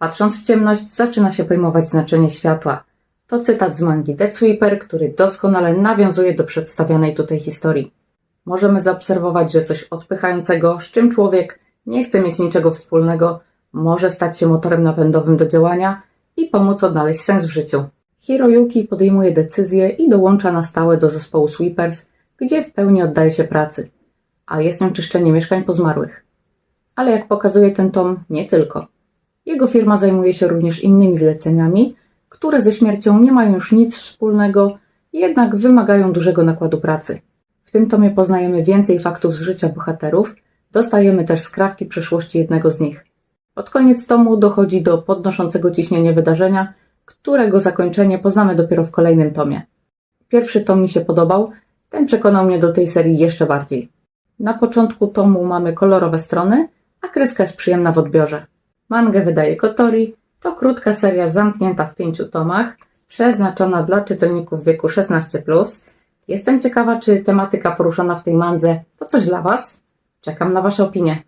Patrząc w ciemność, zaczyna się pojmować znaczenie światła. To cytat z mangi Death Sweeper, który doskonale nawiązuje do przedstawionej tutaj historii. Możemy zaobserwować, że coś odpychającego, z czym człowiek nie chce mieć niczego wspólnego, może stać się motorem napędowym do działania i pomóc odnaleźć sens w życiu. Hiroyuki podejmuje decyzję i dołącza na stałe do zespołu Sweepers, gdzie w pełni oddaje się pracy, a jest nią czyszczenie mieszkań po zmarłych. Ale jak pokazuje ten tom, nie tylko. Jego firma zajmuje się również innymi zleceniami, które ze śmiercią nie mają już nic wspólnego, jednak wymagają dużego nakładu pracy. W tym tomie poznajemy więcej faktów z życia bohaterów, dostajemy też skrawki przeszłości jednego z nich. Pod koniec tomu dochodzi do podnoszącego ciśnienie wydarzenia, którego zakończenie poznamy dopiero w kolejnym tomie. Pierwszy tom mi się podobał, ten przekonał mnie do tej serii jeszcze bardziej. Na początku tomu mamy kolorowe strony, a kreska jest przyjemna w odbiorze. Mangę wydaje Kotori, to krótka seria zamknięta w pięciu tomach, przeznaczona dla czytelników wieku 16+. Jestem ciekawa, czy tematyka poruszona w tej mandze to coś dla Was? Czekam na Wasze opinie.